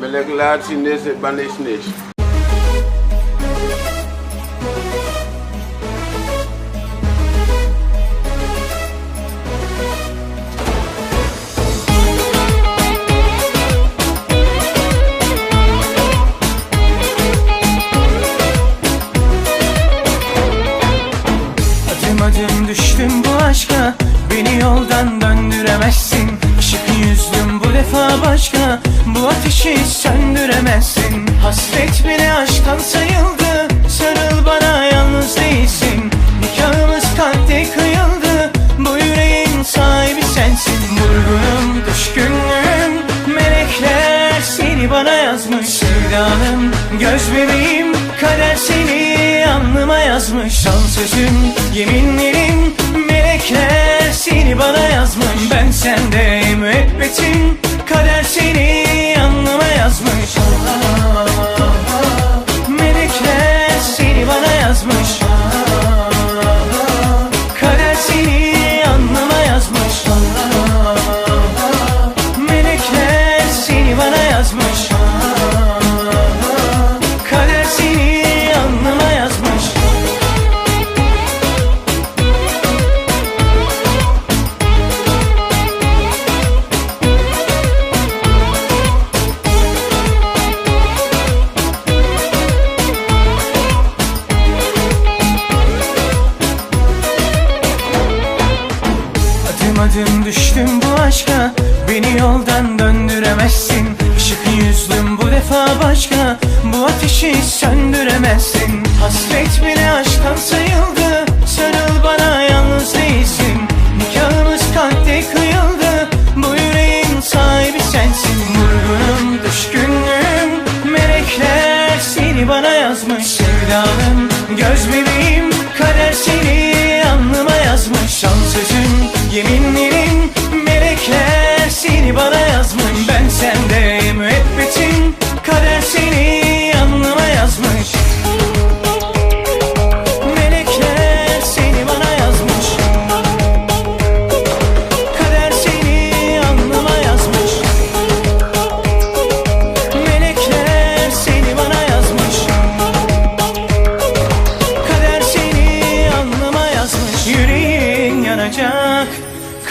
Melekler sinesi bana isneş. Adım düştüm bu aşka Beni yoldan döndüremezsin Işık yüzlüm bu defa başka Bu ateşi söndüremezsin. Hasret bile aşktan sayıldı. Sarıl bana yalnız değilsin. Nikahımız kalpte kıyıldı. Bu yüreğin sahibi sensin. Vurgunum, düşkünlüğüm Melekler seni bana yazmış. Sevdanım, göz bebeğim Kader seni alnıma yazmış. Son sözüm, yeminlerim düştüm bu aşka Beni yoldan döndüremezsin. Işık yüzlüm bu defa başka. Bu ateşi söndüremezsin. Hasret bile aşktan sayıldı. Sarıl bana yalnız değilsin. Nikahımız kalpte kıyıldı. Bu yüreğin sahibi sensin. Vurgunum, düşkünlüğüm Melekler seni bana yazmış. Sevdanım, göz bebeğim Kader seni alnıma yazmış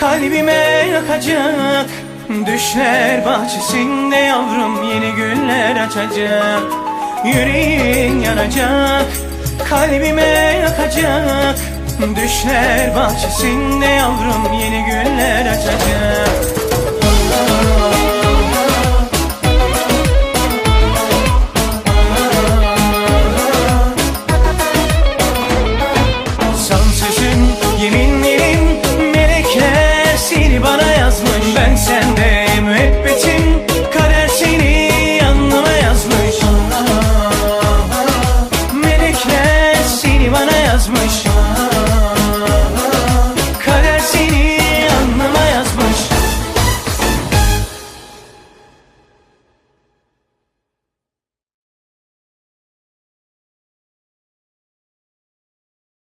Kalbime yakacak. Düşler bahçesinde yavrum Yeni güller açacak. Yüreğin yanacak Kalbime yakacak. Düşler bahçesinde yavrum Yeni güller açacak